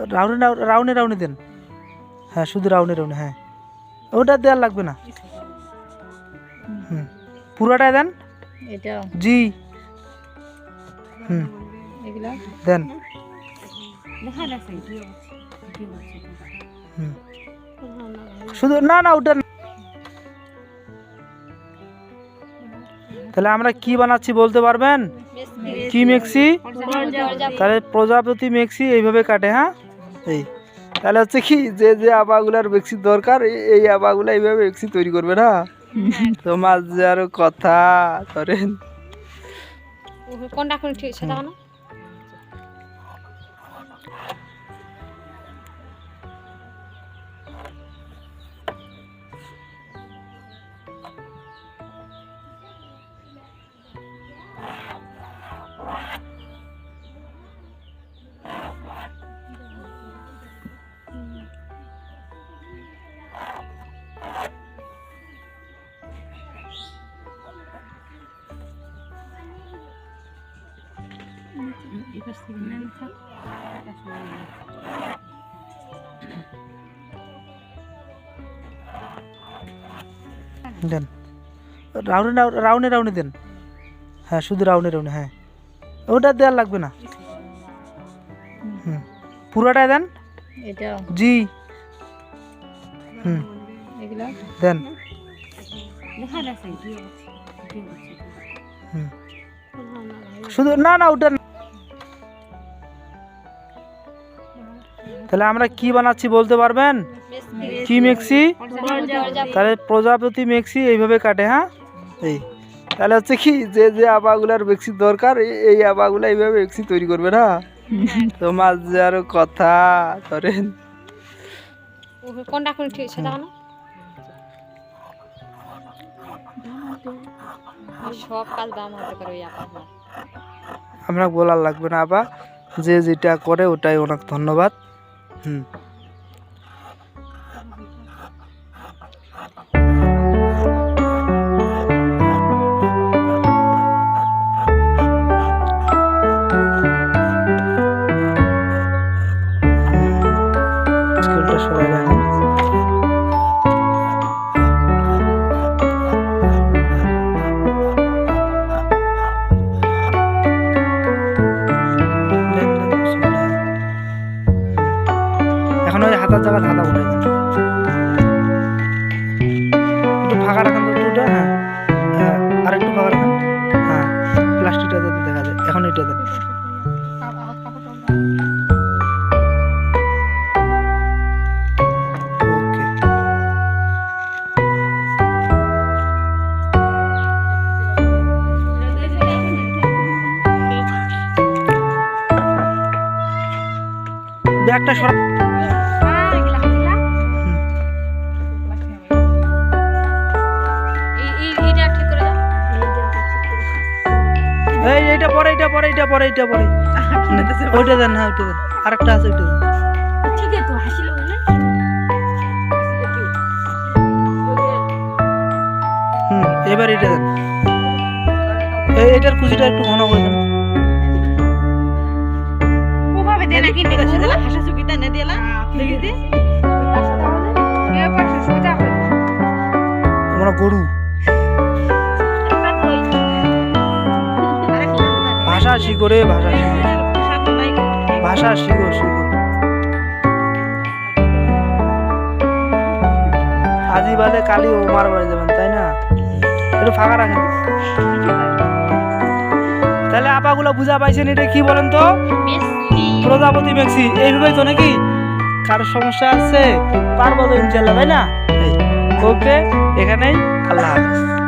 রাউন্ডে রাউন্ডে রাউন্ডে দেন। হ্যাঁ শুধু রাউন্ডে রাউন্ডে হ্যাঁ। ওটা দেওয়ার লাগবে না। হুম। পুরোটাই দেন? জি। হুম। দেন। হুম। শুধু না না ওটা তাহলে আমরা কি বানাচ্ছি বলতে পারবেন? কি মেক্সি? তাহলে প্রজাপতি মেক্সি এইভাবে কাটে হ্যাঁ? এই তাহলে হচ্ছে কি যে যে আবাগুলার ভ্যাকসিন দরকার এই- আবাগুলা এইভাবে ভ্যাকসিন তৈরি করবে না? তোমার যে আরও কথা ধরেন। কোনটা কোন ঠিক সেটা না দেন। রাউন্ডে রাউন্ডে রাউন্ডে দেন। হ্যাঁ শুধু রাউন্ডে রাউন্ডে হ্যাঁ। ওটা দেওয়ার লাগবে না। হুম। পুরোটাই দেন। জি। হুম। দেন। হুম। শুধু না না ওটা তাহলে আমরা কি বানাচ্ছি বলতে পারবেন? কি মেক্সি? তাহলে প্রজাপতি মেক্সি এইভাবে কাটে হ্যাঁ? এই। তাহলে হচ্ছে কি যে যে আবাগুলার মেক্সি দরকার এই- এই আবাগুলা এইভাবে মেক্সি তৈরি করবে না? তোমার যে আরও কথা করেন কোনটা কোন ঠিক সেটা সব কাজ দাম হতে পারে ওই আপনার আমরা বলার লাগবে না আবা যে যেটা করে ওটাই অনেক ধন্যবাদ। হুম ব্যাগটা সরা। এই, এইটা পরে এইটা পরে এইটা পরে এইটা পরে। ওইটা দেন হ্যাঁ ওইটা দেন। আরেকটা আছে, ওইটা দেন। এবার এটা দেন। এই, এটার কুচিটা একটু ঘন করে দেন। তোমরা গরু? ভাষা শিখো রে ভাষা শিখো ভাষা শিখো শিখো আজি বাদে কালি ওমার বাড়ি যাবেন তাই না? একটু ফাঁকা রাখেন। তাহলে আপাগুলো বুঝা পাইছেন এটা কি বলেন তো? প্রজাপতি মেক্সি এইভাবেই তো নাকি? কার সমস্যা আছে? পারব তো ইনশাল্লাহ তাই না? ওকে এখানেই আল্লাহ হাফেজ।